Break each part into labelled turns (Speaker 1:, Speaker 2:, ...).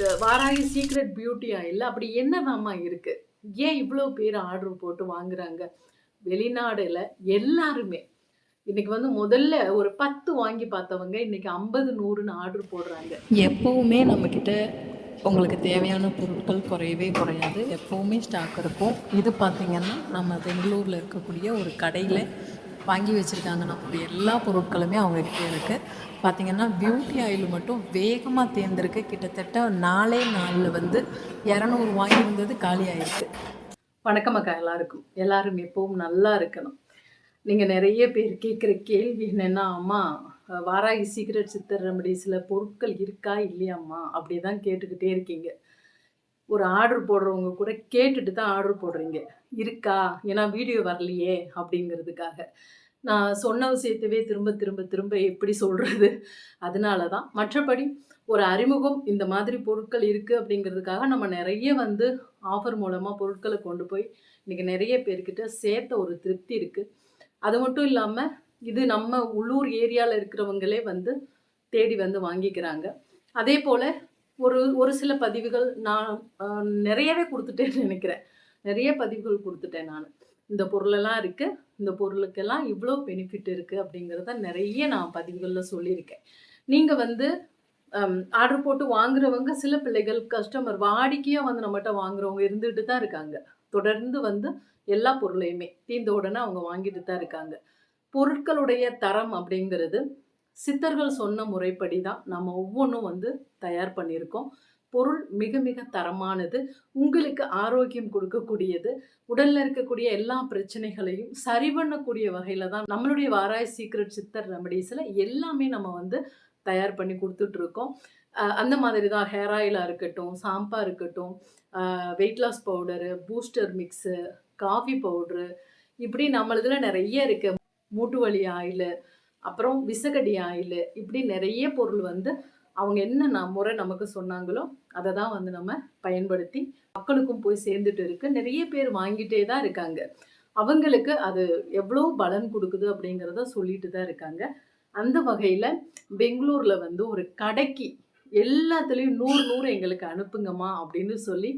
Speaker 1: Varahi secret beauty oil அப்படி என்னதாம்மா இருக்குது ஏன் இவ்வளோ பேர் ஆர்டர் போட்டு வாங்குறாங்க? வெளிநாடுல எல்லாருமே. இன்னைக்கு வந்து முதல்ல ஒரு பத்து வாங்கி பார்த்தவங்க இன்னைக்கு ஐம்பது நூறுன்னு ஆர்டர் போடுறாங்க.
Speaker 2: எப்போவுமே நம்மக்கிட்ட உங்களுக்கு தேவையான பொருட்கள் குறையவே குறையாது. எப்போவுமே ஸ்டாக் இருக்கும். இது பார்த்திங்கன்னா நம்ம பெங்களூரில் இருக்கக்கூடிய ஒரு கடையில் வாங்கி வச்சுருக்காங்க. நம்மளுடைய எல்லா பொருட்களுமே அவங்கக்கிட்ட இருக்குது பார்த்திங்கன்னா பியூட்டி ஆயில் மட்டும் வேகமாக தேர்ந்திருக்கு கிட்டத்தட்ட நாலே நாளில் வந்து இரநூறு வாங்கியிருந்தது காலி ஆயிருக்கு
Speaker 1: வணக்கம் அக்கா எல்லாருக்கும். எல்லாரும் எப்பவும் நல்லா இருக்கணும். நீங்கள் நிறைய பேர் கேட்குற கேள்வி என்னென்னா அம்மா வாராகி சீக்ரெட் சித்தர் ரெமடிஸில் பொருட்கள் இருக்கா இல்லையாம்மா? அப்படி தான் கேட்டுக்கிட்டே இருக்கீங்க. ஒரு ஆர்டர் போடுறவங்க கூட கேட்டுட்டு தான் ஆர்டர் போடுறீங்க. இருக்கா? ஏன்னா வீடியோ வரலையே அப்படிங்கிறதுக்காக. நான் சொன்ன விஷயத்தவே திரும்ப திரும்ப திரும்ப எப்படி சொல்கிறது அதனால தான் மற்றபடி ஒரு அறிமுகம் இந்த மாதிரி பொருட்கள் இருக்குது அப்படிங்கிறதுக்காக நம்ம நிறைய வந்து ஆஃபர் மூலமாக பொருட்களை கொண்டு போய் இன்றைக்கி நிறைய பேர்கிட்ட சேர்த்த ஒரு திருப்தி இருக்குது அது மட்டும் இல்லாமல் இது நம்ம உள்ளூர் ஏரியாவில் இருக்கிறவங்களே வந்து தேடி வந்து வாங்கிக்கிறாங்க. அதே போல் ஒரு ஒரு சில பதிவுகள் நான் நிறையவே கொடுத்துட்டேன்னு நினைக்கிறேன். நிறைய பதிவுகள் கொடுத்துட்டேன் நான். இந்த பொருளெல்லாம் இருக்குது இந்த பொருளுக்கெல்லாம் இவ்வளோ பெனிஃபிட் இருக்குது அப்படிங்கிறத நிறைய நான் பதிவுகளில் சொல்லியிருக்கேன். நீங்கள் வந்து ஆர்டர் போட்டு வாங்குறவங்க சில பிள்ளைகள் கஸ்டமர் வாடிக்கையாக வந்து நம்மகிட்ட வாங்குறவங்க இருந்துகிட்டு தான் இருக்காங்க. தொடர்ந்து வந்து எல்லா பொருளையுமே தீர்ந்த உடனே அவங்க வாங்கிட்டு தான் இருக்காங்க. பொருட்களுடைய தரம் அப்படிங்கிறது சித்தர்கள் சொன்ன முறைப்படி தான் நம்ம ஒவ்வொன்றும் வந்து தயார் பண்ணியிருக்கோம். பொருள் மிக மிக தரமானது உங்களுக்கு ஆரோக்கியம் கொடுக்கக்கூடியது உடலில் இருக்கக்கூடிய எல்லா பிரச்சனைகளையும் சரி பண்ணக்கூடிய வகையில் தான் நம்மளுடைய வாராய் சீக்ரெட் சித்தர் ரெமடிஸில் எல்லாமே நம்ம வந்து தயார் பண்ணி கொடுத்துட்ருக்கோம். அந்த மாதிரி தான் ஹேர் ஆயிலாக இருக்கட்டும் சாம்பா இருக்கட்டும் weight loss powder booster mix coffee powder இப்படி நம்மளதில் நிறைய இருக்குது மூட்டு வலி ஆயில் அப்புறம் விசகடி ஆயில் இப்படி நிறைய பொருள் வந்து அவங்க என்ன ந- முறை நமக்கு சொன்னாங்களோ அதை தான் வந்து நம்ம பயன்படுத்தி மக்களுக்கும் போய் சேர்ந்துட்டு இருக்கு. நிறைய பேர் வாங்கிட்டே தான் இருக்காங்க. அவங்களுக்கு அது எவ்வளோ பலன் கொடுக்குது அப்படிங்கிறத சொல்லிட்டு தான் இருக்காங்க. அந்த வகையில் பெங்களூரில் வந்து ஒரு கடைக்கு எல்லாத்துலேயும் நூறு நூறு எங்களுக்கு அனுப்புங்கம்மா அப்படின்னு சொல்லி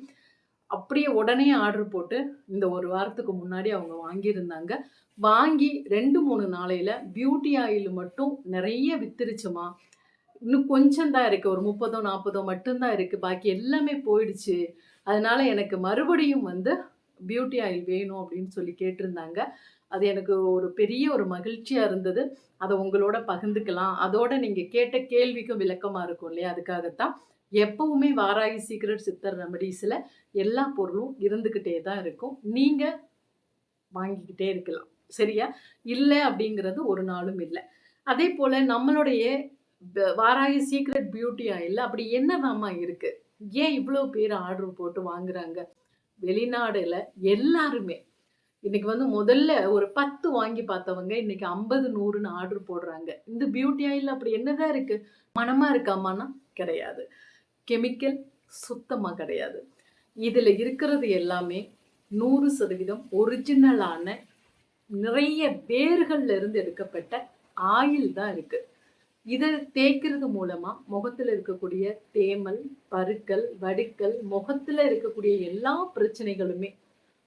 Speaker 1: அப்படியே உடனே ஆர்டர் போட்டு இந்த ஒரு வாரத்துக்கு முன்னாடி அவங்க வாங்கியிருந்தாங்க. வாங்கி ரெண்டு மூணு நாளையில் பியூட்டி ஆயில் மட்டும் நிறைய வித்துருச்சுமா. இன்னும் கொஞ்சம் தான் இருக்குது ஒரு முப்பதோ நாற்பதோ மட்டும்தான் இருக்குது பாக்கி எல்லாமே போயிடுச்சு. அதனால் எனக்கு மறுபடியும் வந்து பியூட்டி ஆயில் வேணும் அப்படின்னு சொல்லி கேட்டிருந்தாங்க. அது எனக்கு ஒரு பெரிய ஒரு மகிழ்ச்சியாக இருந்தது. அதை உங்களோட பகிர்ந்துக்கலாம். அதோட நீங்கள் கேட்ட கேள்விக்கும் விளக்கமாக இருக்கும் இல்லையா? அதுக்காகத்தான் எப்பவுமே வாராகி சீக்ரெட் சித்தர் ரெமடிஸில் எல்லா பொருளும் இருந்துக்கிட்டே தான் இருக்கும். நீங்கள் வாங்கிக்கிட்டே இருக்கலாம். சரியா? இல்லை அப்படிங்கிறது ஒரு நாளும் இல்லை. அதே போல் நம்மளுடைய வாராகி சீக்ரெட் பியூட்டி ஆயில் அப்படி என்னதாம்மா இருக்குது ஏன் இவ்வளோ பேர் ஆர்டர் போட்டு வாங்குறாங்க? வெளிநாடுல எல்லாருமே. இன்னைக்கு வந்து முதல்ல ஒரு பத்து வாங்கி பார்த்தவங்க இன்னைக்கு ஐம்பது நூறுன்னு ஆர்டர் போடுறாங்க. இந்த பியூட்டி ஆயில் அப்படி என்னதான் இருக்கு? மனமா இருக்காமான்னா கிடையாது. கெமிக்கல் சுத்தமாக கிடையாது. இதில் இருக்கிறது எல்லாமே நூறு சதவீதம் ஒரிஜினலான நிறைய வேர்கள்ல இருந்து எடுக்கப்பட்ட ஆயில் தான் இருக்குது இதை தேய்க்கிறது மூலமா முகத்துல இருக்கக்கூடிய தேமல் பருக்கள் வடுக்கள் முகத்துல இருக்கக்கூடிய எல்லா பிரச்சனைகளுமே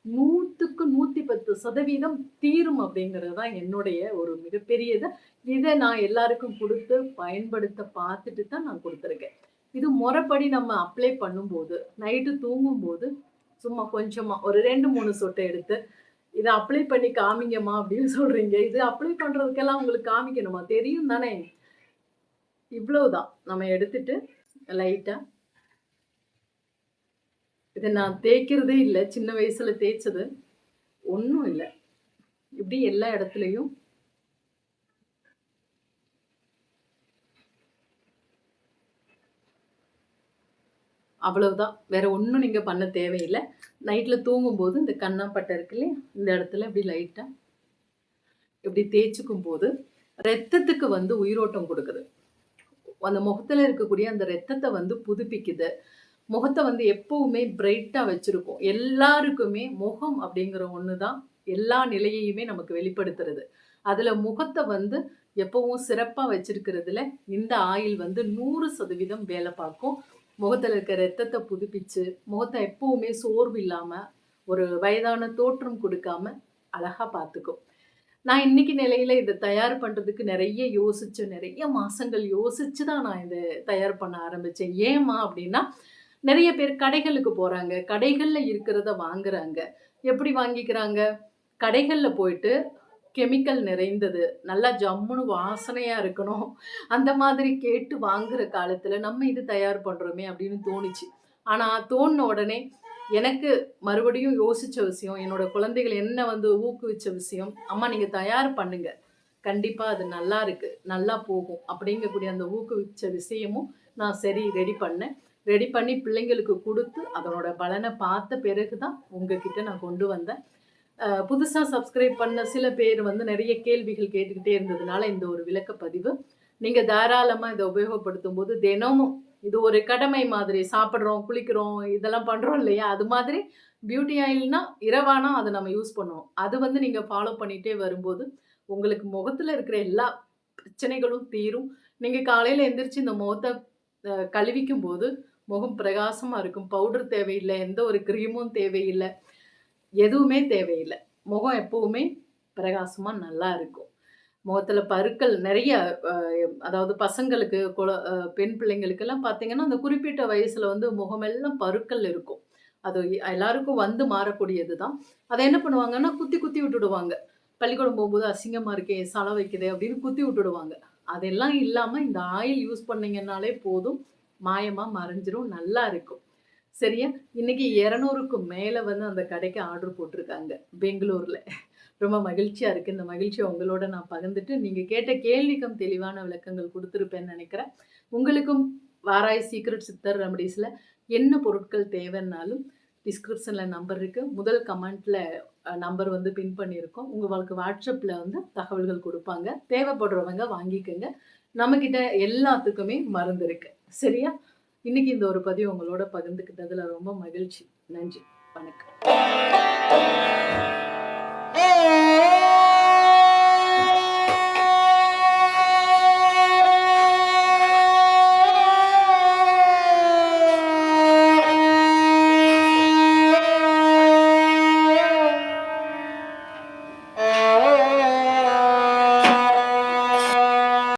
Speaker 1: நூற்றுக்கு நூற்றி பத்து சதவீதம் தீரும் அப்படிங்கிறது தான் என்னுடைய ஒரு மிகப்பெரியது. இதை நான் எல்லாருக்கும் கொடுத்து பயன்படுத்த பார்த்துட்டு தான் நான் கொடுத்துருக்கேன். இது முறைப்படி நம்ம அப்ளை பண்ணும்போது நைட்டு தூங்கும்போது சும்மா கொஞ்சமாக ஒரு ரெண்டு மூணு சொட்டை எடுத்து இதை அப்ளை பண்ணி காமிங்கம்மா அப்படின்னு சொல்கிறீங்க இது அப்ளை பண்ணுறதுக்கெல்லாம் உங்களுக்கு காமிக்கணுமா? தெரியும் தானே. இவ்வளவுதான். நம்ம எடுத்துட்டு லைட்டாக இதை நான் தேய்க்கிறதே இல்லை. சின்ன வயசில் தேய்ச்சது. ஒன்றும் இல்லை. இப்படி எல்லா இடத்துலையும் அவ்வளவுதான். வேற ஒன்றும் நீங்கள் பண்ண தேவையில்லை. நைட்டில் தூங்கும்போது இந்த கண்ணாப்பட்டை இருக்கு இல்லையா? இந்த இடத்துல இப்படி லைட்டாக இப்படி தேய்ச்சிக்கும் போது ரத்தத்துக்கு வந்து உயிரோட்டம் கொடுக்குது. அந்த முகத்தில் இருக்கக்கூடிய அந்த ரத்தத்தை வந்து புதுப்பிக்குது. முகத்தை வந்து எப்பவுமே பிரைட்டாக வச்சுருக்கோம். எல்லாருக்குமே முகம் அப்படிங்கிற ஒன்று தான் எல்லா நிலையையுமே நமக்கு வெளிப்படுத்துறது. அதில் முகத்தை வந்து எப்பவும் சிறப்பாக வச்சிருக்கிறதுல இந்த ஆயில் வந்து நூறு சதவீதம் வேலை பார்க்கும். முகத்தில் இருக்க ரத்தத்தை புதுப்பிச்சு, முகத்தை எப்பவுமே சோர்வு இல்லாமல் ஒரு வயதான தோற்றம் கொடுக்காம அழகாக பார்த்துக்கும். நான் இன்னைக்கு நிலையில இதை தயார் பண்ணுறதுக்கு நிறைய யோசிச்சு, நிறைய மாதங்கள் யோசிச்சு தான் நான் இதை தயார் பண்ண ஆரம்பித்தேன் ஏம்மா அப்படின்னா நிறைய பேர் கடைகளுக்கு போகிறாங்க கடைகளில் இருக்கிறத வாங்குறாங்க. எப்படி வாங்கிக்கிறாங்க? கடைகளில் போயிட்டு கெமிக்கல் நிறைந்தது, நல்லா ஜம்முன்னு வாசனையாக இருக்கணும். அந்த மாதிரி கேட்டு வாங்குற காலத்தில் நம்ம இது தயார் பண்ணுறோமே அப்படின்னு தோணுச்சு. ஆனால் தோணுன உடனே எனக்கு மறுபடியும் யோசித்த விஷயம், என்னோட குழந்தைகள் என்ன வந்து ஊக்குவிச்ச விஷயம், "அம்மா நீங்கள் தயார் பண்ணுங்க. கண்டிப்பாக அது நல்லா இருக்குது நல்லா போகும்." அப்படிங்கக்கூடிய அந்த ஊக்குவிச்ச விஷயமும் நான் சரி ரெடி பண்ணேன். ரெடி பண்ணி பிள்ளைங்களுக்கு கொடுத்து அதனோட பலனை பார்த்த பிறகு தான் உங்ககிட்ட நான் கொண்டு வந்தேன். புதுசாக சப்ஸ்கிரைப் பண்ண சில பேர் வந்து நிறைய கேள்விகள் கேட்டுக்கிட்டே இருந்ததுனால இந்த ஒரு விளக்கப்பதிவு. தாராளமாக இதை உபயோகப்படுத்தும் போது தினமும் இது ஒரு கடமை மாதிரி சாப்பிட்றோம் குளிக்கிறோம், இதெல்லாம் பண்ணுறோம் இல்லையா? அது மாதிரி பியூட்டி ஆயில்னா இரவானா அதை நம்ம யூஸ் பண்ணுவோம். அது வந்து நீங்கள் ஃபாலோ பண்ணிகிட்டே வரும்போது, உங்களுக்கு முகத்தில் இருக்கிற எல்லா பிரச்சனைகளும் தீரும். நீங்கள் காலையில் எந்திரிச்சு இந்த முகத்தை கழுவிக்கும் போது முகம் பிரகாசமாக இருக்கும். பவுடர் தேவையில்லை எந்த ஒரு கிரீமும் தேவையில்லை எதுவுமே தேவையில்லை முகம் எப்பவுமே பிரகாசமாக நல்லா இருக்கும். முகத்தில் பருக்கள் நிறைய அதாவது பசங்களுக்கு, குழ பெண் பிள்ளைங்களுக்கெல்லாம் பார்த்தீங்கன்னா, அந்த குறிப்பிட்ட வயசில் வந்து முகமெல்லாம் பருக்கள் இருக்கும். அது எல்லாருக்கும் வந்து மாறக்கூடியது தான். அதை என்ன பண்ணுவாங்கன்னா, குத்தி குத்தி விட்டுடுவாங்க. பள்ளிக்கூடம் போகும்போது அசிங்கமாக இருக்கே, சலை வைக்குது அப்படின்னு குத்தி விட்டுடுவாங்க. அதெல்லாம் இல்லாமல் இந்த ஆயில் யூஸ் பண்ணீங்கன்னாலே போதும். மாயமாக மறைஞ்சிரும். நல்லா இருக்கும். சரியா? இன்னைக்கு இரநூறுக்கும் மேலே வந்து அந்த கடைக்கு ஆர்டர் போட்டிருக்காங்க. பெங்களூரில் ரொம்ப மகிழ்ச்சியாக இருக்குது இந்த மகிழ்ச்சியை உங்களோட நான் பகிர்ந்துட்டு, நீங்கள் கேட்ட கேள்விக்கும் தெளிவான விளக்கங்கள் கொடுத்துருப்பேன்னு நினைக்கிறேன் உங்களுக்கும் வாராய் சீக்ரெட் சித்தர் ரெமடிஸில் என்ன பொருட்கள் தேவைன்னாலும் டிஸ்கிரிப்ஷனில் நம்பர் இருக்குது முதல் கமெண்ட்டில் நம்பர் வந்து பின் பண்ணியிருக்கோம். உங்களுக்கு வாட்ஸ்அப்பில் வந்து தகவல்கள் கொடுப்பாங்க தேவைப்படுறவங்க வாங்கிக்கோங்க நம்மகிட்ட எல்லாத்துக்குமே மருந்து இருக்குது சரியா? இன்னைக்கு இந்த ஒரு பதிவு உங்களோட பகிர்ந்துக்கிட்டதுல ரொம்ப மகிழ்ச்சி. நன்றி. வணக்கம்.